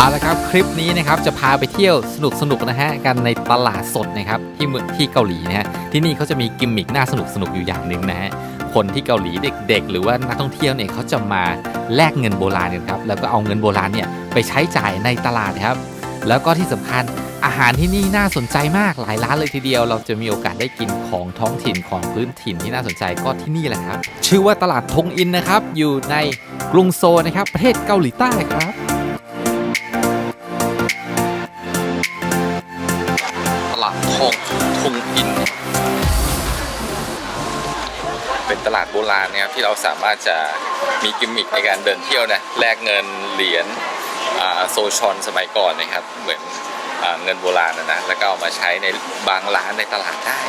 เอาละครับคลิปนี้นะครับจะพาไปเที่ยวสนุกสนุกๆนะฮะกันในตลาดสดนะครับที่เมืองที่เกาหลีนะฮะที่นี่เขาจะมีกิมมิกน่าสนุกสนุกๆอยู่อย่างหนึ่งนะฮะคนที่เกาหลีเด็ก ๆ หรือว่านักท่องเที่ยวเนี่ยเขาจะมาแลกเงินโบราณกันครับแล้วก็เอาเงินโบราณเนี่ยไปใช้จ่ายในตลาดครับ แล้วก็ที่สำคัญอาหารที่นี่น่าสนใจมากหลายร้านเลยทีเดียว เราจะมีโอกาสได้กินของท้องถิ่นของพื้นถิ่นที่น่าสนใจก็ที่นี่แหละครับ ชื่อว่าตลาดทงอินนะครับอยู่ในกรุงโซลนะครับประเทศเกาหลีใต้ครับ เป็นตลาดโบราณนะครับที่เราสามารถจะมีกิมมิคในการเดินเที่ยวนะแลกเงินเหรียญโซชอนสมัยก่อนนะครับ เหมือนเงินโบราณนะนะแล้วก็เอามาใช้ในบางร้านในตลาดได้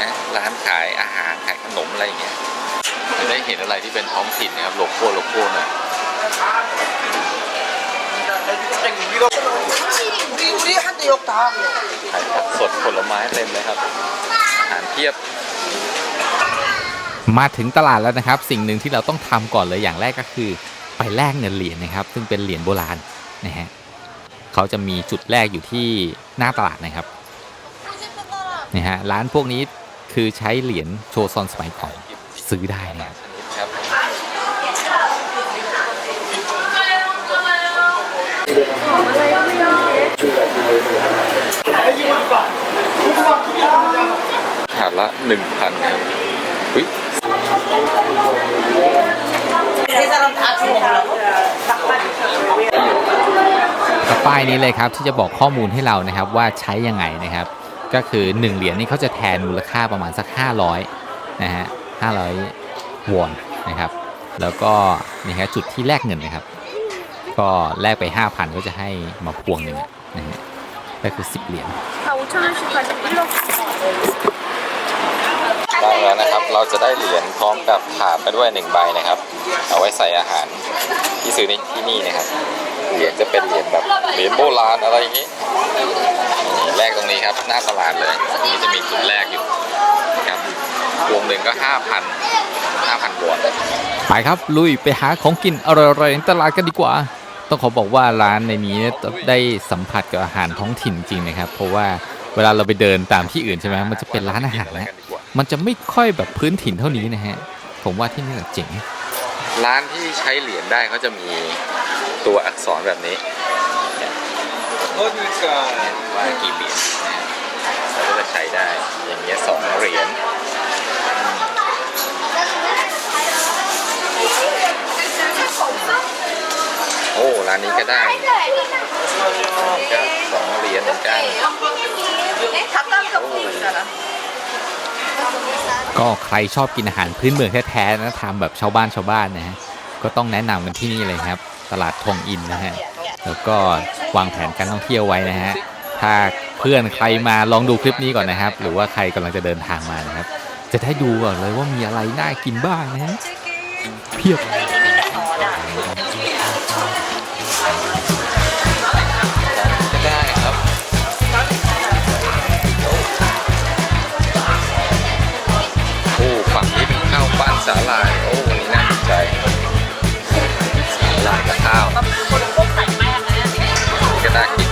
นะร้านขายอาหารขายขนมอะไรอย่างเงี้ยได้เห็นอะไรที่เป็นท้องถิ่นนะครับโลโก้โลโก้หน่อยขายผักสดผลไม้เต็มเลยครับอาหารเทียบ มาถึงตลาดแล้วนะครับ สิ่งหนึ่งที่เราต้องทำก่อนเลยอย่างแรกก็คือไปแลกเงินเหรียญนะครับ ซึ่งเป็นเหรียญโบราณนะฮะเขาจะมีจุดแรกอยู่ที่หน้าตลาดนะครับนี่ฮะร้านพวกนี้คือใช้เหรียญโชซอนสมัยก่อนซื้อได้นะครับถาดละหนึ่งพันครับ กับป้ายนี้เลยครับที่จะบอกข้อมูลให้เรานะครับว่าใช้ยังไงนะครับ ก็คือ 1 เหรียญนี่เขาจะแทนมูลค่าประมาณสัก 500นะฮะ500วอนนะครับ แล้วก็นี่ครับจุดที่แลกเงินนะครับ ก็แลกไป 5,000 ก็จะให้มาพวงหนึ่งนะฮะก็คือ 10 เหรียญ ได้แล้วนะครับ เราจะได้เหรียญพร้อมกับถาดไปด้วยหนึ่งใบนะครับ เอาไว้ใส่อาหารที่ซื้อในที่นี่นะครับ เหรียญจะเป็นเหรียญแบบเหรียญโบราณอะไรอย่างนี้แรกตรงนี้ครับหน้าตลาดเลยตรงนี้จะมีจุดแรกอยู่นะครับวงหนึ่งก็5,000 5,000วอนไปครับลุยไปหาของกินอร่อยๆในตลาดกันดีกว่า ต้องขอบอกว่าร้านในนี้ได้สัมผัสกับอาหารท้องถิ่นจริงนะครับ เพราะว่า เวลาเราไปเดินตามที่อื่นใช่ไหมมันจะเป็นร้านอาหารนะมันจะไม่ค่อยแบบพื้นถิ่นเท่านี้นะฮะ ผมว่าที่นี่แหละเจ๋ง ร้านที่ใช้เหรียญได้เขาจะมีตัวอักษรแบบนี้ว่ากี่เหรียญนะฮะเราก็จะใช้ได้ อย่างเงี้ยสองเหรียญโอ้ ร้านนี้ก็ได้ก็สองเหรียญเหมือนกัน닭 가슴살 보이잖아. ก็ใครชอบกินอาหารพื้นเมืองแท้ๆนะทำแบบชาวบ้านชาวบ้านนะฮะก็ต้องแนะนำกันที่นี่เลยครับ ตลาดทงอินนะฮะแล้วก็วางแผนการท่องเที่ยวไว้นะฮะถ้าเพื่อนใครมาลองดูคลิปนี้ก่อนนะครับ หรือว่าใครกำลังจะเดินทางมานะครับ จะได้ดูก่อนเลยว่ามีอะไรน่ากินบ้างนะฮะเพียบ ก็ สาหร่ายโอ้วันนี้น่าสนใจสาหร่ายกับข้าวนี่ก็น่ากิน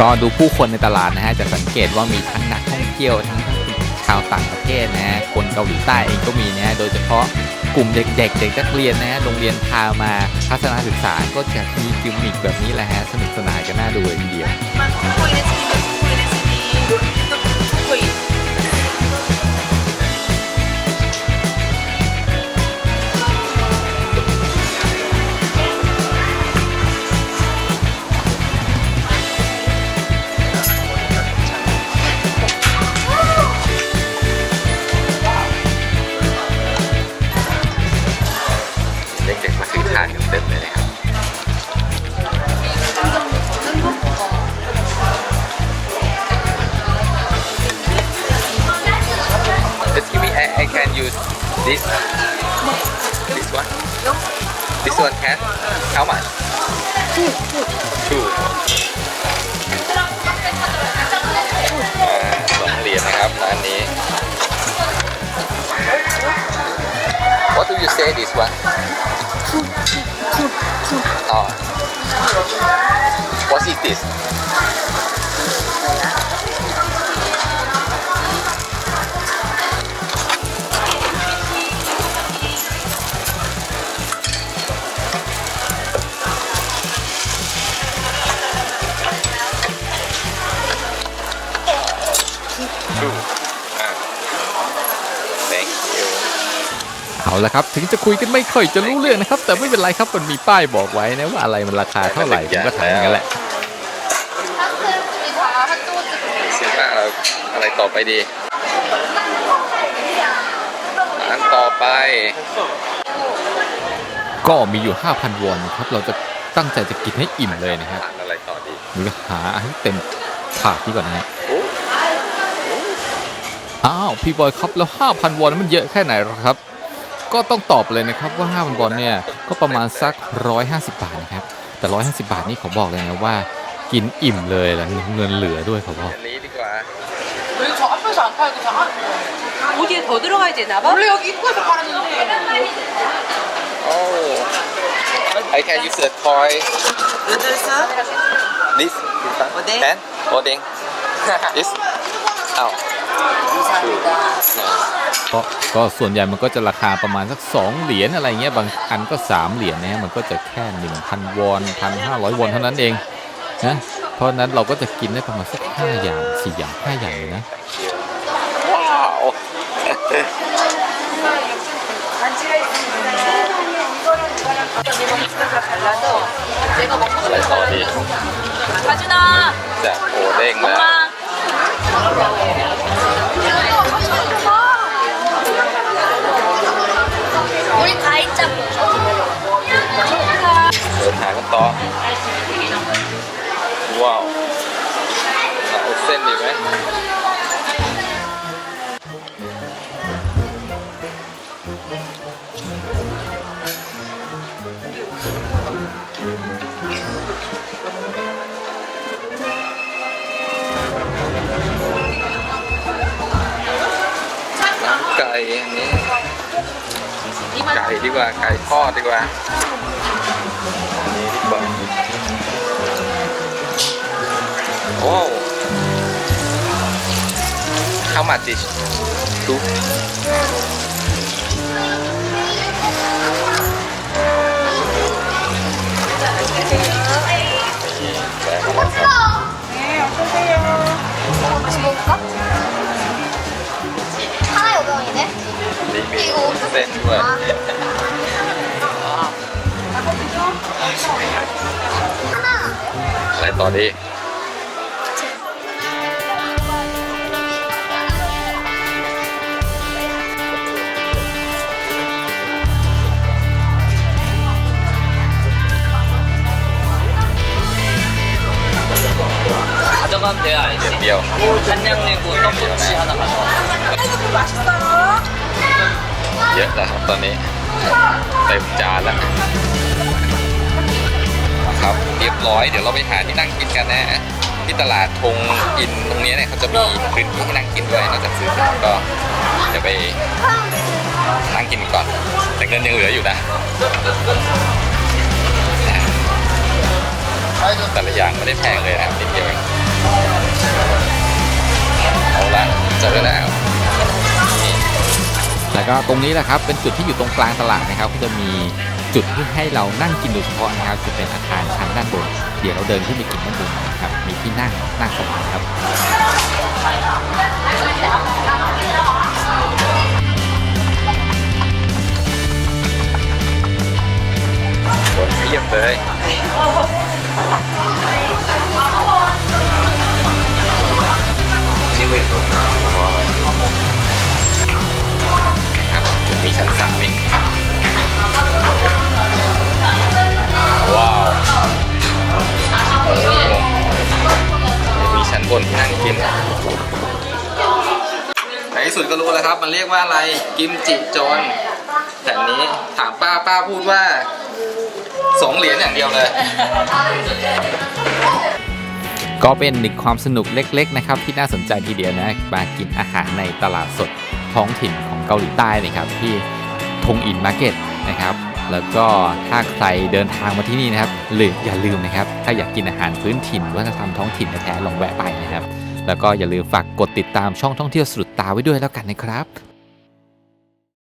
ก็ดูผู้คนในตลาดนะฮะจะสังเกตว่ามีทั้งนักท่องเที่ยวทั้งาวต่างประเทศนะ คนเกาหลีใต้เองก็มีนะโดยเฉพาะกลุ่มเด็กๆ เด็กนักเรียนนะฮะโรงเรียนพามาทัศนศึกษาก็จะมีกิมมิคแบบนี้แหละฮะสนุกสนานกันน่าดูเลยทีเดียว use this this one This one can how much two อ่าสองเหรียญนะครับร้านนี้ What do you say this one อ๋อ What is this เอาละครับ ถึงจะคุยกันไม่ค่อยจะรู้เรื่องนะครับ แต่ไม่เป็นไรครับมันมีป้ายบอกไว้นะว่าอะไรมันราคาเท่าไหร่ผมก็ทำอย่างนั้นแหละซื้อมาเอาอะไรต่อไปดีร้านต่อไป ก็มีอยู่ 5,000 วอนนะครับ เราจะตั้งใจจะกินให้อิ่มเลยนะครับร้านอะไรต่อดีหรือหาให้เต็มถาดที่ก่อนนะฮะโอ้อ้าว พี่บอยครับแล้ว 5,000 วอนมันเยอะแค่ไหนหรอครับ ก็ต้องตอบเลยนะครับว่า 5,000 วอนเนี่ยก็ประมาณสัก 150 บาทนะครับ แต่ 150 บาทนี่เขาบอกเลยนะว่า กินอิ่มเลยแหละเงินเหลือด้วยเขาบอก อันนี้ดีกว่า 왜 저 앞에서 안 팔고 저 안? 어디에 더 들어가야 되나 봐? 원래 여기 입구에서 팔았는데. โอ้ I can use the toy 누들스? this 어디? ten โอเด้ง this อ้าว 감사합니다. ก็ก็ส่วนใหญ่มันก็จะราคาประมาณสัก 2 เหรียญอะไรเงี้ยบางอันก็ 3 เหรียญนะฮะมันก็จะแค่ 1,000 วอน1,500 วอนเท่านั้นเองนะเพราะนั้นเราก็จะกินได้ประมาณสัก 5 อย่าง 4 อย่าง 5 อย่างนะว้าวอะไรต่อดีคาจูนาจะโอเด้งแล้ว ไก่อันนี้ ไก่ดีกว่า ไก่ทอดดีกว่าอันนี้ดีกว่าโอ้ How much is two แต่ 하나에 500원이네? นี่มีเส้นด้วย อะไรต่อดี 가져가면 돼요 알지? เดียว 한양 내고 떡꼬치 하나 가져와 เยอะแล้วครับตอนนี้ เต็มจานแล้วครับเรียบร้อยเดี๋ยวเราไปหาที่นั่งกินกันนะฮะที่ตลาดทงอินตรงนี้เนี่ยเขาจะมีพื้นที่ให้นั่งกินด้วยนอกจากซื้อเสร็จก็จะไปนั่งกินก่อน แต่เงินยังเหลืออยู่นะแต่ละอย่างไม่ได้แพงเลยนะครับนิดเดียวเอง แล้วก็ตรงนี้แหละครับเป็นจุดที่อยู่ตรงกลางตลาดนะครับก็จะมีจุดที่ให้เรานั่งกินโดยเฉพาะนะครับจะเป็นอาคารชั้นด้านบนเดี๋ยวเราเดินขึ้นไปกินด้านบนนะครับมีที่นั่งนั่งสบายครับคนเพียบเลยครับ มีชั้นสามอีกว้าวโอ้โหมีชั้นบนที่นั่งกินในที่สุดก็รู้แล้วครับ มันเรียกว่าอะไรกิมจิโจนแต่นนี้ถามป้าป้าพูดว่าสองเหรียญอย่างเดียวเลย ก็เป็นหนึ่งความสนุกเล็ก ๆ นะครับ ที่น่าสนใจทีเดียวนะมากินอาหารในตลาดสด ท้องถิ่นของเกาหลีใต้นะครับที่ทงอินมาร์เก็ตนะครับแล้วก็ถ้าใครเดินทางมาที่นี่นะครับหรืออย่าลืมนะครับ ถ้าอยากกินอาหารพื้นถิ่นวัฒนธรรมท้องถิ่นแท้ๆลองแวะไปนะครับ แล้วก็อย่าลืมฝากกดติดตามช่องท่องเที่ยวสุดตาไว้ด้วยแล้วกันนะครับ